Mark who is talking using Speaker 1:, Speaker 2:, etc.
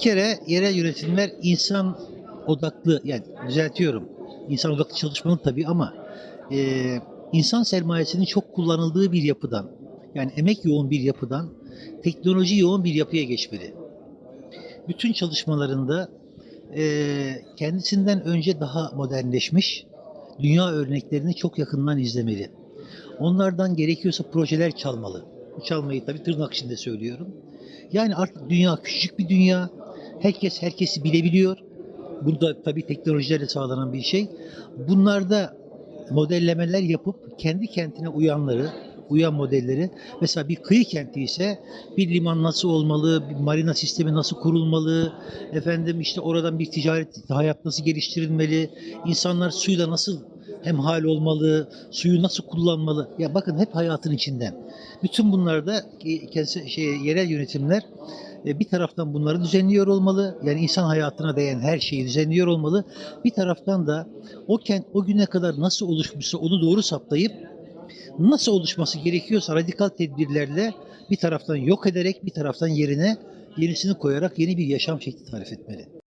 Speaker 1: kere yerel yönetimler insan odaklı yani düzeltiyorum. İnsan odaklı çalışmalı tabii ama e, insan sermayesinin çok kullanıldığı bir yapıdan yani emek yoğun bir yapıdan teknoloji yoğun bir yapıya geçmeli. Bütün çalışmalarında e, kendisinden önce daha modernleşmiş dünya örneklerini çok yakından izlemeli. Onlardan gerekiyorsa projeler çalmalı. Bu çalmayı tabii tırnak içinde söylüyorum. Yani artık dünya küçük bir dünya. Herkes herkesi bilebiliyor. Burada tabii teknolojilerle sağlanan bir şey. Bunlarda modellemeler yapıp kendi kentine uyanları, uyan modelleri mesela bir kıyı kenti ise bir liman nasıl olmalı, bir marina sistemi nasıl kurulmalı, efendim işte oradan bir ticaret hayat nasıl geliştirilmeli, insanlar suyla nasıl hemhal olmalı, suyu nasıl kullanmalı. Ya bakın hep hayatın içinden. Bütün bunlarda şey, yerel yönetimler e, bir taraftan bunları düzenliyor olmalı. Yani insan hayatına değen her şeyi düzenliyor olmalı. Bir taraftan da o kent o güne kadar nasıl oluşmuşsa onu doğru saptayıp nasıl oluşması gerekiyorsa radikal tedbirlerle bir taraftan yok ederek bir taraftan yerine yenisini koyarak yeni bir yaşam şekli tarif etmeli.